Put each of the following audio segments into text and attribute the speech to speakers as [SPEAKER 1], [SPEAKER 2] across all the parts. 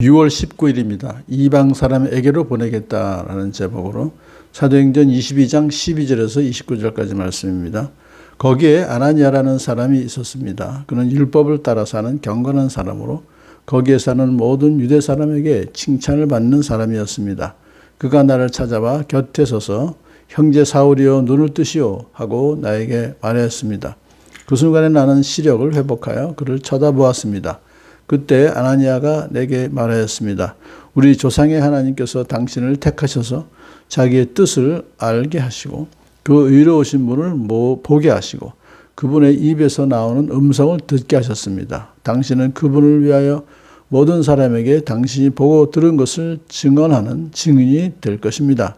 [SPEAKER 1] 6월 19일입니다. 이방 사람에게로 보내겠다라는 제목으로 사도행전 22장 12절에서 29절까지 말씀입니다. 거기에 아나니아라는 사람이 있었습니다. 그는 율법을 따라 사는 경건한 사람으로 거기에 사는 모든 유대 사람에게 칭찬을 받는 사람이었습니다. 그가 나를 찾아와 곁에 서서 형제 사울이여 눈을 뜨시오 하고 나에게 말하였습니다. 그 순간에 나는 시력을 회복하여 그를 쳐다보았습니다. 그때 아나니아가 내게 말하였습니다. 우리 조상의 하나님께서 당신을 택하셔서 자기의 뜻을 알게 하시고 그 의로우신 분을 모- 보게 하시고 그분의 입에서 나오는 음성을 듣게 하셨습니다. 당신은 그분을 위하여 모든 사람에게 당신이 보고 들은 것을 증언하는 증인이 될 것입니다.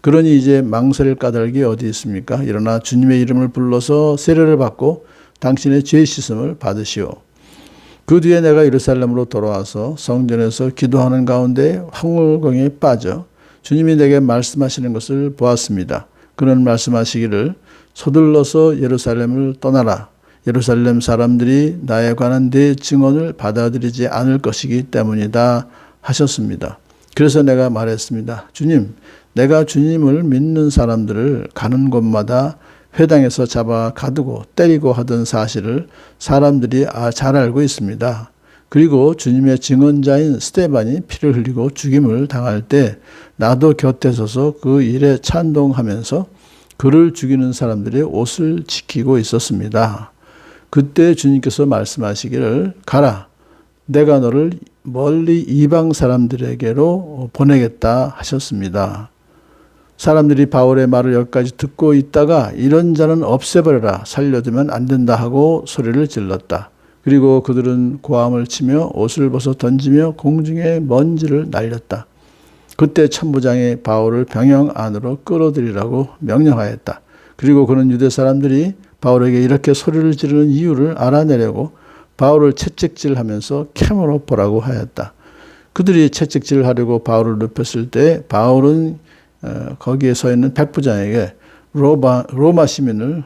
[SPEAKER 1] 그러니 이제 망설일 까닭이 어디 있습니까? 일어나 주님의 이름을 불러서 세례를 받고 당신의 죄 씻음을 받으시오. 그 뒤에 내가 예루살렘으로 돌아와서 성전에서 기도하는 가운데 황홀경에 빠져 주님이 내게 말씀하시는 것을 보았습니다. 그는 말씀하시기를 서둘러서 예루살렘을 떠나라. 예루살렘 사람들이 나에 관한 내 증언을 받아들이지 않을 것이기 때문이다 하셨습니다. 그래서 내가 말했습니다. 주님, 내가 주님을 믿는 사람들을 가는 곳마다 회당에서 잡아 가두고 때리고 하던 사실을 사람들이 아, 잘 알고 있습니다. 그리고 주님의 증언자인 스테반이 피를 흘리고 죽임을 당할 때 나도 곁에 서서 그 일에 찬동하면서 그를 죽이는 사람들의 옷을 지키고 있었습니다. 그때 주님께서 말씀하시기를 가라. 내가 너를 멀리 이방 사람들에게로 보내겠다 하셨습니다. 사람들이 바울의 말을 여기까지 듣고 있다가 이런 자는 없애버려라 살려두면 안 된다 하고 소리를 질렀다. 그리고 그들은 고함을 치며 옷을 벗어 던지며 공중에 먼지를 날렸다. 그때 천부장이 바울을 병영 안으로 끌어들이라고 명령하였다. 그리고 그는 유대 사람들이 바울에게 이렇게 소리를 지르는 이유를 알아내려고 바울을 채찍질하면서 캠으로 보라고 하였다. 그들이 채찍질을 하려고 바울을 눕혔을 때 바울은 어, 거기에 서 있는 백부장에게 로마, 로마 시민을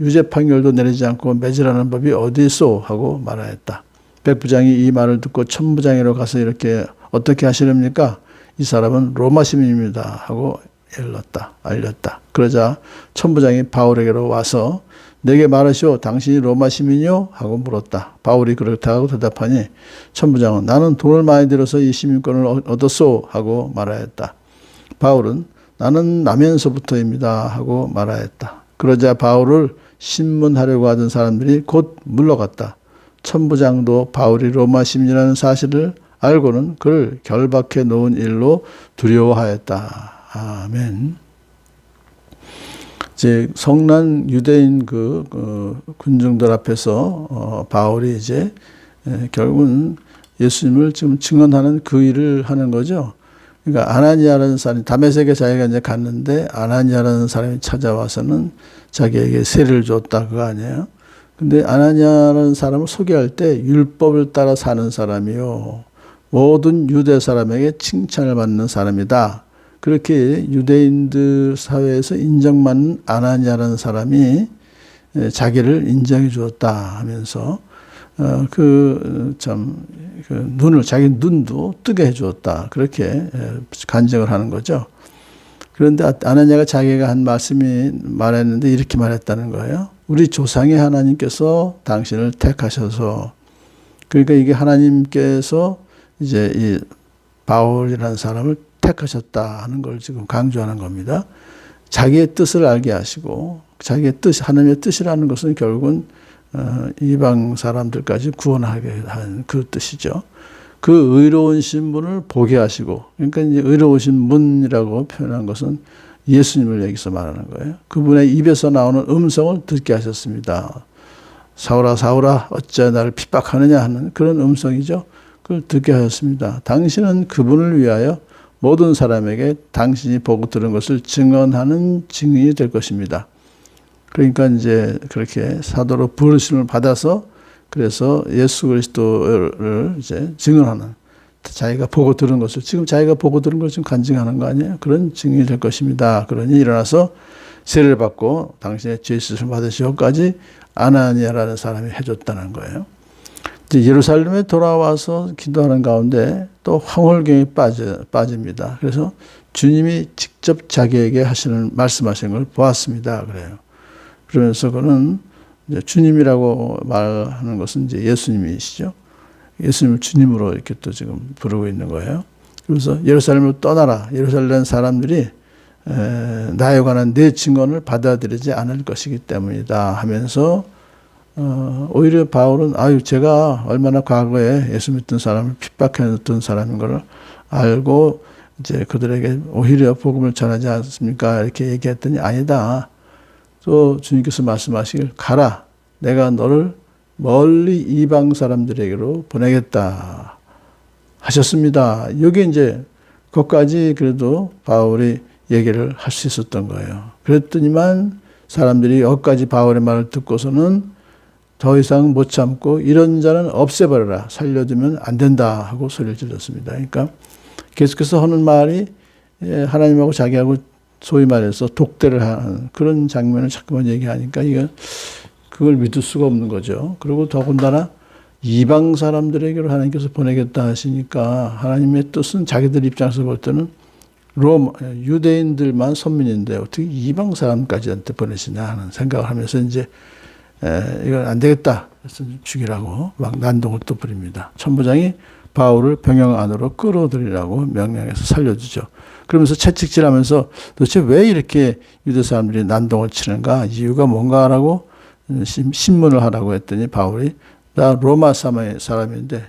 [SPEAKER 1] 유죄 판결도 내리지 않고 매질하는 법이 어디 있어 하고 말하였다. 백부장이 이 말을 듣고 천부장으로 가서 이렇게 어떻게 하시렵니까? 이 사람은 로마 시민입니다 하고 일렀다 알렸다. 그러자 천부장이 바울에게로 와서 내게 말하시오 당신이 로마 시민이요 하고 물었다. 바울이 그렇다 하고 대답하니 천부장은 나는 돈을 많이 들어서 이 시민권을 얻었소 하고 말하였다. 바울은 나는 나면서부터입니다 하고 말하였다. 그러자 바울을 신문하려고 하던 사람들이 곧 물러갔다. 천부장도 바울이 로마 시민이라는 사실을 알고는 그를 결박해 놓은 일로 두려워하였다. 아멘. 이제 성난 유대인 그, 그 군중들 앞에서 어, 바울이 이제 에, 결국은 예수님을 지금 증언하는 그 일을 하는 거죠. 그러니까 아나니아라는 사람이 다메섹에 자기가 이제 갔는데 아나니아라는 사람이 찾아와서는 자기에게 세를 줬다 그거 아니에요. 근데 아나니아라는 사람을 소개할 때 율법을 따라 사는 사람이요. 모든 유대 사람에게 칭찬을 받는 사람이다. 그렇게 유대인들 사회에서 인정받는 아나니아라는 사람이 자기를 인정해 주었다 하면서 어, 그 참 그 눈을 자기 눈도 뜨게 해 주었다 그렇게 간증을 하는 거죠. 그런데 아나니아가 자기가 한 말씀이 말했는데 이렇게 말했다는 거예요. 우리 조상의 하나님께서 당신을 택하셔서 그러니까 이게 하나님께서 이제 이 바울이라는 사람을 택하셨다 하는 걸 지금 강조하는 겁니다. 자기의 뜻을 알게 하시고 자기의 뜻 하나님의 뜻이라는 것은 결국은 어, 이방 사람들까지 구원하게 한 그 뜻이죠. 그 의로운 신분을 보게 하시고 그러니까 이제 의로우신 분이라고 표현한 것은 예수님을 여기서 말하는 거예요. 그분의 입에서 나오는 음성을 듣게 하셨습니다. 사울아 사울아 어찌 나를 핍박하느냐 하는 그런 음성이죠. 그걸 듣게 하셨습니다. 당신은 그분을 위하여 모든 사람에게 당신이 보고 들은 것을 증언하는 증인이 될 것입니다. 그러니까 이제 그렇게 사도로 부르심을 받아서 그래서 예수 그리스도를 이제 증언하는 자기가 보고 들은 것을 지금 자기가 보고 들은 걸 지금 간증하는 거 아니에요? 그런 증인이 될 것입니다. 그러니 일어나서 세례를 받고 당신의 죄 씻음을 받으시고까지 아나니아라는 사람이 해줬다는 거예요. 이제 예루살렘에 돌아와서 기도하는 가운데 또 황홀경에 빠져, 빠집니다. 그래서 주님이 직접 자기에게 하시는 말씀하시는 걸 보았습니다. 그래요. 그러면서 그는 주님이라고 말하는 것은 이제 예수님이시죠. 예수님을 주님으로 이렇게 또 지금 부르고 있는 거예요. 그래서 예루살렘으로 떠나라. 예루살렘 사람들이 에, 나에 관한 내 증언을 받아들이지 않을 것이기 때문이다 하면서 어, 오히려 바울은 아유 제가 얼마나 과거에 예수 믿던 사람을 핍박했던 사람인 걸 알고 이제 그들에게 오히려 복음을 전하지 않습니까? 이렇게 얘기했더니 아니다. 또 주님께서 말씀하시길 가라. 내가 너를 멀리 이방 사람들에게로 보내겠다 하셨습니다. 여기 이제 그것까지 그래도 바울이 얘기를 할 수 있었던 거예요. 그랬더니만 사람들이 여기까지 바울의 말을 듣고서는 더 이상 못 참고 이런 자는 없애버려라. 살려두면 안 된다. 하고 소리를 질렀습니다. 그러니까 계속해서 하는 말이 예, 하나님하고 자기하고 소위 말해서 독대를 하는 그런 장면을 자꾸만 얘기하니까 이거 그걸 믿을 수가 없는 거죠. 그리고 더군다나 이방 사람들에게로 하나님께서 보내겠다 하시니까 하나님의 뜻은 자기들 입장에서 볼 때는 롬 유대인들만 선민인데 어떻게 이방 사람까지한테 보내시나 하는 생각을 하면서 이제 에, 이건 안 되겠다. 그래서 죽이라고 막 난동을 또 부립니다. 천부장이 바울을 병영 안으로 끌어들이라고 명령해서 살려주죠. 그러면서 채찍질하면서 도대체 왜 이렇게 유대 사람들이 난동을 치는가 이유가 뭔가라고 신- 신문을 하라고 했더니 바울이 나 로마 사람인데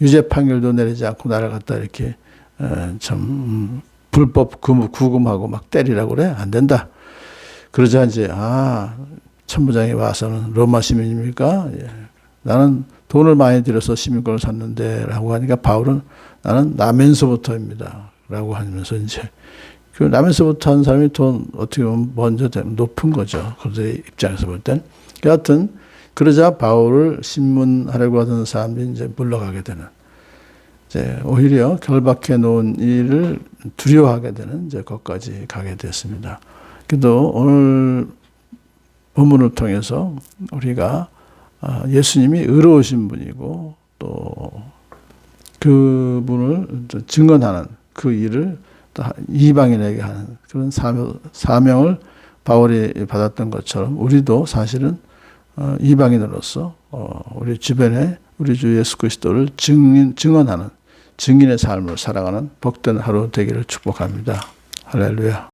[SPEAKER 1] 유죄 판결도 내리지 않고 나를 갖다 이렇게 어, 참 음, 불법 구- 구금하고 막 때리라고 그래 안 된다. 그러자 이제 아 천부장이 와서는 로마 시민입니까? 예. 나는 돈을 많이 들여서 시민권을 샀는데 라고 하니까 바울은 나는 나면서부터입니다. 라고 하면서 이제 그 나면서부터 한 사람이 돈 어떻게 보면 먼저 높은 거죠. 그들의 입장에서 볼 땐. 여하튼 그러자 바울을 신문하려고 하던 사람들이 이제 물러가게 되는 이제 오히려 결박해 놓은 일을 두려워하게 되는 이제 것까지 가게 됐습니다. 그래도 오늘 본문을 통해서 우리가 아, 예수님이 의로우신 분이고 또 그분을 또 증언하는 그 일을 또 이방인에게 하는 그런 사명, 사명 을 바울이 받았던 것처럼 우리도 사실은 어, 이방인으로서 어, 우리 주변에 우리 주 예수 그리스도를 증인, 증언하는 증인의 삶을 살아가는 복된 하루 되기를 축복합니다. 할렐루야.